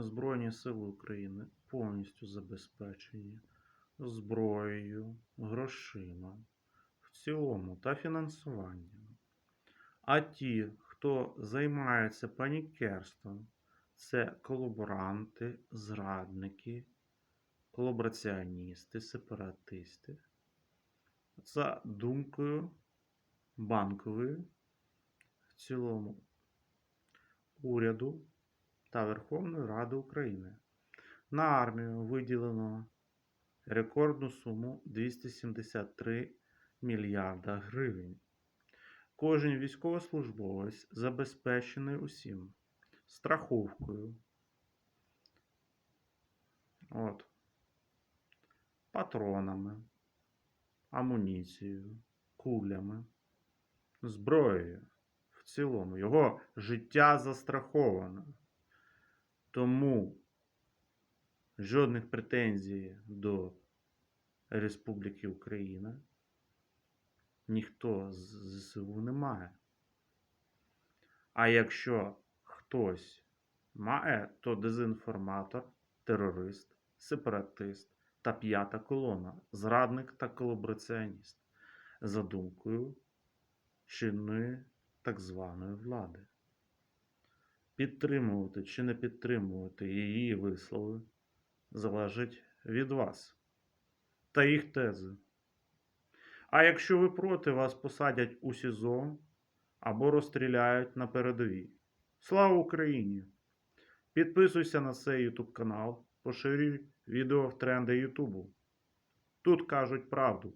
Збройні Сили України повністю забезпечені зброєю, грошима в цілому та фінансуванням. А ті, хто займається панікерством, це колаборанти, зрадники, колабораціоністи, сепаратисти. За думкою банкової в цілому уряду та Верховної Ради України. На армію виділено рекордну суму 273 мільярда гривень. Кожен військовослужбовець забезпечений усім страховкою, от, патронами, амуніцією, кулями, зброєю. В цілому його життя застраховано. Тому жодних претензій до Республіки Україна ніхто з ЗСУ не має. А якщо хтось має, то дезінформатор, терорист, сепаратист та п'ята колона, зрадник та колабораціоніст за думкою чинної так званої влади. Підтримувати чи не підтримувати її вислови залежить від вас та їх тези. А якщо ви проти, вас посадять у СІЗО або розстріляють на передовій. Слава Україні! Підписуйся на цей YouTube канал, поширюй відео в тренди Ютубу. Тут кажуть правду.